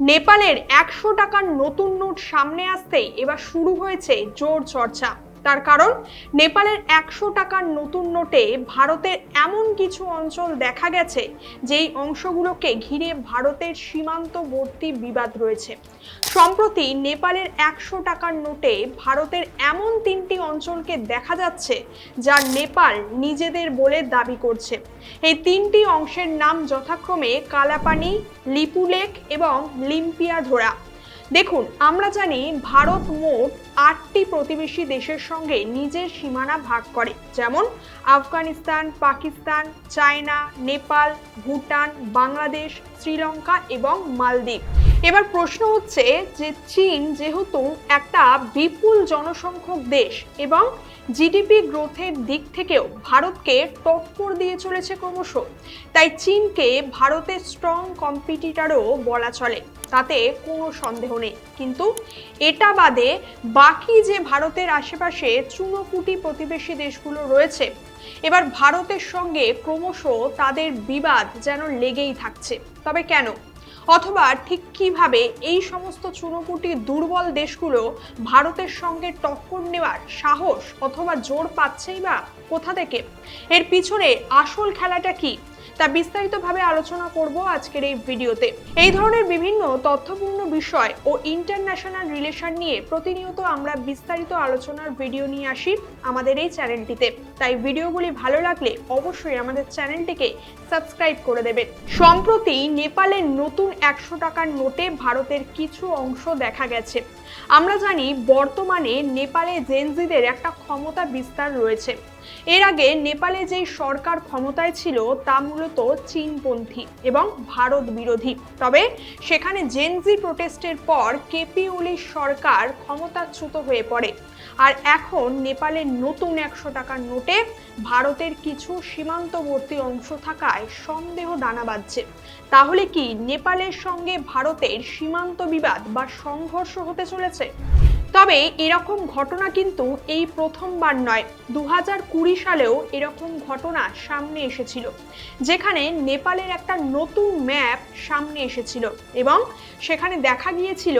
নেপালের একশো টাকার নতুন নোট সামনে আসতেই এবার শুরু হয়েছে জোর চর্চা। তার কারণ, নেপালের একশো টাকার নতুন নোটে ভারতের এমন কিছু অঞ্চল দেখা গেছে, যেই অংশগুলোকে ঘিরে ভারতের সীমান্তবর্তী বিবাদ রয়েছে। সম্প্রতি নেপালের একশো টাকার নোটে ভারতের এমন তিনটি অঞ্চলকে দেখা যাচ্ছে, যা নেপাল নিজেদের বলে দাবি করছে। এই তিনটি অংশের নাম যথাক্রমে কালাপানি লিপুলেক এবং লিম্পিয়াধোরা। দেখুন, আমরা জানি ভারত মোট আটটি প্রতিবেশী দেশের সঙ্গে নিজের সীমানা ভাগ করে। যেমন আফগানিস্তান, পাকিস্তান, চায়না, নেপাল, ভুটান, বাংলাদেশ, শ্রীলঙ্কা এবং মালদ্বীপ। এবার প্রশ্ন হচ্ছে যে চীন যেহেতু একটা বিপুল জনসংখ্যক দেশ এবং জিডিপি গ্রোথের দিক থেকেও ভারতকে টক্কর দিয়ে চলেছে ক্রমশ, তাই চীনকে ভারতের স্ট্রং কম্পিটিটারও বলা চলে। তাতে কোনো সন্দেহ নেই। কিন্তু এটা বাদে বাকি যে ভারতের আশেপাশে চুনোপুটি প্রতিবেশী দেশগুলো রয়েছে, এবার ভারতের সঙ্গে ক্রমশ তাদের বিবাদ যেন লেগেই থাকছে। তবে কেন? অথবা ঠিক কীভাবে এই সমস্ত চুনোপুটি দুর্বল দেশগুলো ভারতের সঙ্গে টক্কর নেওয়ার সাহস অথবা জোর পাচ্ছেই বা কোথা থেকে? এর পিছনে আসল খেলাটা কি? তা বিস্তারিতভাবে আলোচনা করব আজকের এই ভিডিওতে। এই ধরনের বিভিন্ন তথ্যপূর্ণ বিষয় ও ইন্টারন্যাশনাল রিলেশন নিয়ে প্রতিনিয়ত আমরা বিস্তারিত আলোচনার ভিডিও নিয়ে আসি আমাদের এই চ্যানেলটিতে তাই ভিডিওগুলি ভালো লাগলে অবশ্যই আমাদের চ্যানেলটিকে সাবস্ক্রাইব করে দেবেন। সম্প্রতি নেপালের নতুন একশো টাকার নোটে ভারতের কিছু অংশ দেখা গেছে। আমরা জানি বর্তমানে নেপালে জেনজিদের একটা ক্ষমতা বিস্তার রয়েছে। এর আগে নেপালে যেই সরকার ক্ষমতায় ছিল, তা মূলত চীনপন্থী এবং ভারত বিরোধী। তবে সেখানে জেনজি প্রোটেস্টের পর কেপি ওলির সরকার ক্ষমতাচ্যুত হয়ে পড়ে। আর এখন নেপালের নতুন একশো টাকার নোটে ভারতের কিছু সীমান্তবর্তী অংশ থাকায় সন্দেহ দানা বাঁধছে। তাহলে কি নেপালের সঙ্গে ভারতের সীমান্ত বিবাদ বা সংঘর্ষ হতে চলেছে? তবে এরকম ঘটনা কিন্তু এই প্রথমবার নয়। দু হাজার কুড়ি সালেও এরকম ঘটনা সামনে এসেছিল, যেখানে নেপালের একটা নতুন ম্যাপ সামনে এসেছিল এবং সেখানে দেখা গিয়েছিল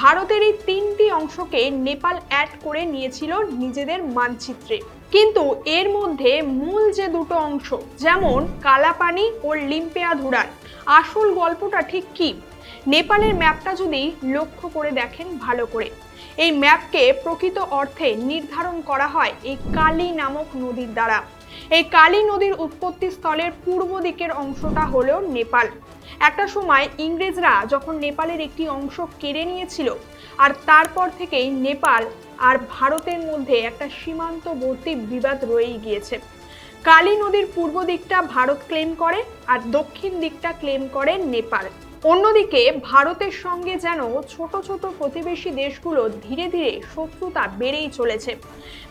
ভারতের এই তিনটি অংশকে নেপাল অ্যাড করে নিয়েছিল নিজেদের মানচিত্রে। কিন্তু এর মধ্যে মূল যে দুটো অংশ, যেমন কালাপানি ও লিম্পেয়াধুরার আসল গল্পটা ঠিক কি? নেপালের ম্যাপটা যদি লক্ষ্য করে দেখেন ভালো করে। এই ম্যাপকে প্রকৃত অর্থে নির্ধারণ করা হয় এই কালী নামক নদীর দ্বারা। এই কালী নদীর উৎপত্তি স্থলের পূর্ব দিকের অংশটা হলো নেপাল। একটা সময় ইংরেজরা যখন নেপালের একটি অংশ কেড়ে নিয়েছিল আর তারপর থেকেই নেপাল আর ভারতের মধ্যে একটা সীমান্তবর্তী বিবাদ রয়েই গিয়েছে। কালী নদীর পূর্ব দিকটা ভারত ক্লেম করে আর দক্ষিণ দিকটা ক্লেম করে নেপাল। অন্যদিকে ভারতের সঙ্গে যেন ছোট ছোট প্রতিবেশী দেশগুলো ধীরে ধীরে শত্রুতা বেড়েই চলেছে।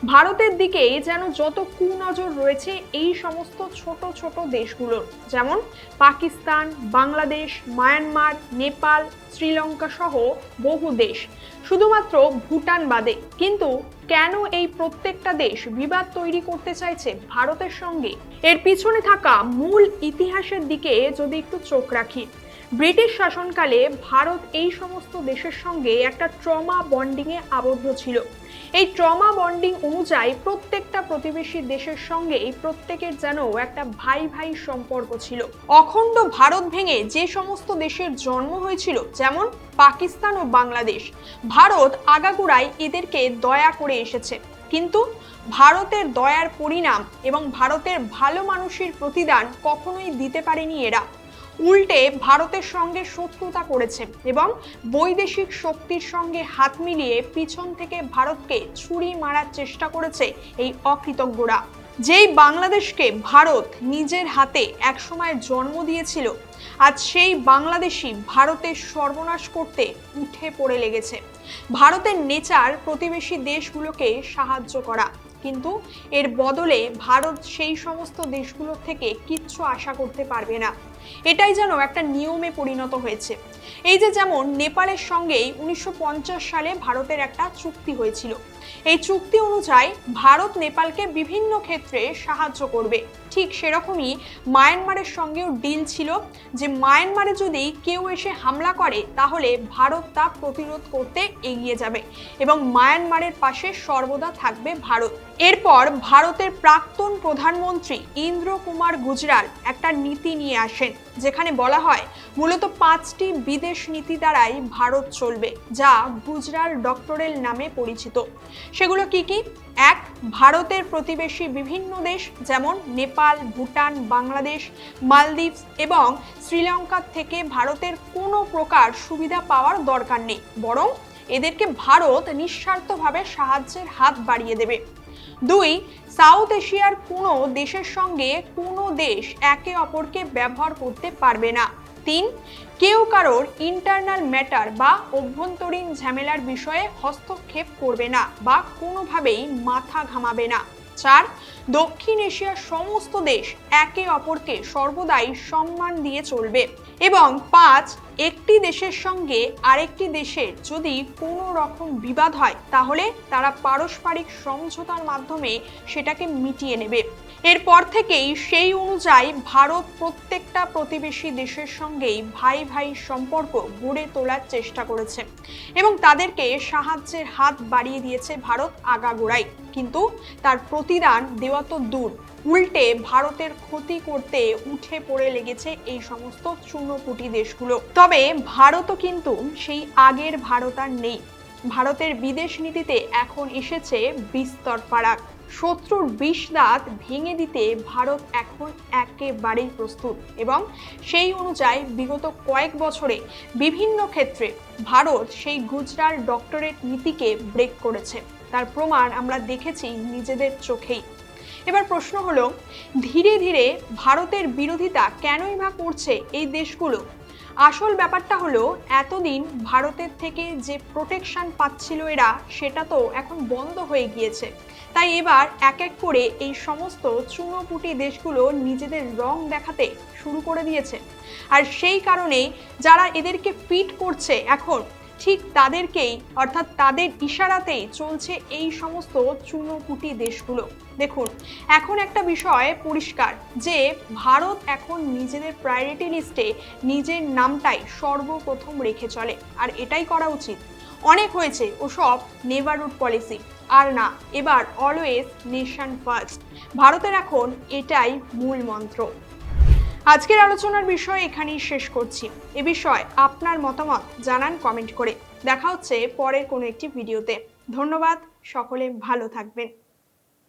ভারতের দিকে যেন যত কুনজর রয়েছে এই সমস্ত ছোট ছোট দেশগুলোর যেমন পাকিস্তান, বাংলাদেশ, মায়ানমার, নেপাল, শ্রীলঙ্কা সহ বহু দেশ। শুধুমাত্র ভুটান বাদে। কিন্তু কেন এই প্রত্যেকটা দেশ বিবাদ তৈরি করতে চাইছে ভারতের সঙ্গে? এর পিছনে থাকা মূল ইতিহাসের দিকে যদি একটু চোখ রাখি ব্রিটিশ শাসনকালে ভারত এই সমস্ত দেশের সঙ্গে একটা ট্রমা বন্ডিংয়ে আবদ্ধ ছিল। এই ট্রমা বন্ডিং অনুযায়ী প্রত্যেকটা প্রতিবেশী দেশের সঙ্গে এই প্রত্যেকের যেন একটা ভাই ভাই সম্পর্ক ছিল। অখণ্ড ভারত ভেঙে যে সমস্ত দেশের জন্ম হয়েছিল, যেমন পাকিস্তান ও বাংলাদেশ, ভারত আগাগোড়ায় এদেরকে দয়া করে এসেছে। কিন্তু ভারতের দয়ার পরিণাম এবং ভারতের ভালো মানুষের প্রতিদান কখনোই দিতে পারেনি এরা। উল্টে ভারতের সঙ্গে শত্রুতা করেছে এবং বৈদেশিক শক্তির সঙ্গে হাত মিলিয়ে পিছন থেকে ভারতকে ছুরি মারার চেষ্টা করেছে এই অকৃতজ্ঞরা। যেই বাংলাদেশকে ভারত নিজের হাতে একসময় জন্ম দিয়েছিল, আজ সেই বাংলাদেশি ভারতের সর্বনাশ করতে উঠে পড়ে লেগেছে। ভারতের নেচার প্রতিবেশী দেশগুলোকে সাহায্য করা। কিন্তু এর বদলে ভারত সেই সমস্ত দেশগুলোর থেকে কিচ্ছু আশা করতে পারবে না। এটাই যেন একটা নিয়মে পরিণত হয়েছে। এই যে যেমন নেপালের সঙ্গেই উনিশশো সালে ভারতের একটা চুক্তি হয়েছিল। এই চুক্তি অনুযায়ী ভারত নেপালকে বিভিন্ন ক্ষেত্রে সাহায্য করবে। ঠিক সেরকমই মায়ানমারের সঙ্গেও ডিল ছিল যে মায়ানমারে যদি কেউ এসে হামলা করে, তাহলে ভারত তা প্রতিরোধ করতে এগিয়ে যাবে এবং মায়ানমারের পাশে সর্বদা থাকবে ভারত। এরপর ভারতের প্রাক্তন প্রধানমন্ত্রী ইন্দ্র কুমার গুজরাল একটা নীতি নিয়ে আসেন, যেখানে বলা হয়, মূলত পাঁচটি বিদেশ নীতি দ্বারাই ভারত চলবে, যা গুজরাল ডক্টরেল নামে পরিচিত। সেগুলো কি কি? এক, ভারতের প্রতিবেশী বিভিন্ন দেশ যেমন নেপাল, ভুটান, বাংলাদেশ মালদ্বীপ এবং শ্রীলঙ্কার থেকে ভারতের কোনো প্রকার সুবিধা পাওয়ার দরকার নেই। বরং এদেরকে ভারত নিঃস্বার্থভাবে সাহায্যের হাত বাড়িয়ে দেবে। দুই, সাউথ এশিয়ার কোনো দেশের সঙ্গে কোনো দেশ একে অপরকে ব্যবহার করতে পারবে না। তিন, কেউ কারোর ইন্টারনাল ম্যাটার বা অভ্যন্তরীণ ঝামেলার বিষয়ে হস্তক্ষেপ করবে না বা কোনোভাবেই মাথা ঘামাবে না। চার, দক্ষিণ এশিয়ার সমস্ত দেশ একে অপরকে সর্বদাই সম্মান দিয়ে চলবে। এবং পাঁচ, একটি দেশের সঙ্গে আরেকটি দেশের যদি কোনো রকম বিবাদ হয়, তাহলে তারা পারস্পরিক সমঝোতার মাধ্যমে সেটাকে মিটিয়ে নেবে। এরপর থেকেই সেই অনুযায়ী ভারত প্রত্যেকটা প্রতিবেশী দেশের সঙ্গেই ভাই ভাই সম্পর্ক গড়ে তোলার চেষ্টা করেছে এবং তাদেরকে সাহায্যের হাত বাড়িয়ে দিয়েছে ভারত আগাগোড়াই। কিন্তু তার প্রতিদান দেওয়া তো দূর। উল্টে ভারতের ক্ষতি করতে উঠে পড়ে লেগেছে এই সমস্ত চূর্ণকুটি দেশগুলো। তবে ভারতও কিন্তু সেই আগের ভারত আর নেই। ভারতের বিদেশ নীতিতে এখন এসেছে বিস্তর ফারাক। শত্রুর বিষ দাঁত ভেঙে দিতে ভারত এখন একেবারেই প্রস্তুত এবং সেই অনুযায়ী বিগত কয়েক বছরে বিভিন্ন ক্ষেত্রে ভারত সেই গুজরাল ডক্টরেট নীতিকে ব্রেক করেছে। তার প্রমাণ আমরা দেখেছি নিজেদের চোখেই। এবার প্রশ্ন হলো, ধীরে ধীরে ভারতের বিরোধিতা কেনই বা করছে এই দেশগুলো? আসল ব্যাপারটা হলো, এতদিন ভারতের থেকে যে প্রোটেকশন পাচ্ছিল এরা, সেটা তো এখন বন্ধ হয়ে গিয়েছে। তাই এবার এক এক করে এই সমস্ত চুনোপুটি দেশগুলো নিজেদের রং দেখাতে শুরু করে দিয়েছে। আর সেই কারণে যারা এদেরকে ফিট করছে এখন ঠিক তাদেরকেই, অর্থাৎ তাদের ইশারাতেই চলছে এই সমস্ত চুনোপুটি দেশগুলো। দেখুন, এখন একটা বিষয় পরিষ্কার যে ভারত এখন নিজেদের প্রায়োরিটি লিস্টে নিজের নামটাই সর্বপ্রথম রেখে চলে, আর এটাই করা উচিত। অনেক হয়েছে ওসব নেভারহুড পলিসি আর না, এবার অলওয়েজ নেশন ফার্স্ট ভারতের এখন এটাই মূল মন্ত্র। আজকের আলোচনার বিষয় এখানেই শেষ করছি। এ বিষয়ে আপনার মতামত জানান কমেন্ট করে। দেখা হচ্ছে পরের কোনো একটি ভিডিওতে। ধন্যবাদ, সকলে ভালো থাকবেন।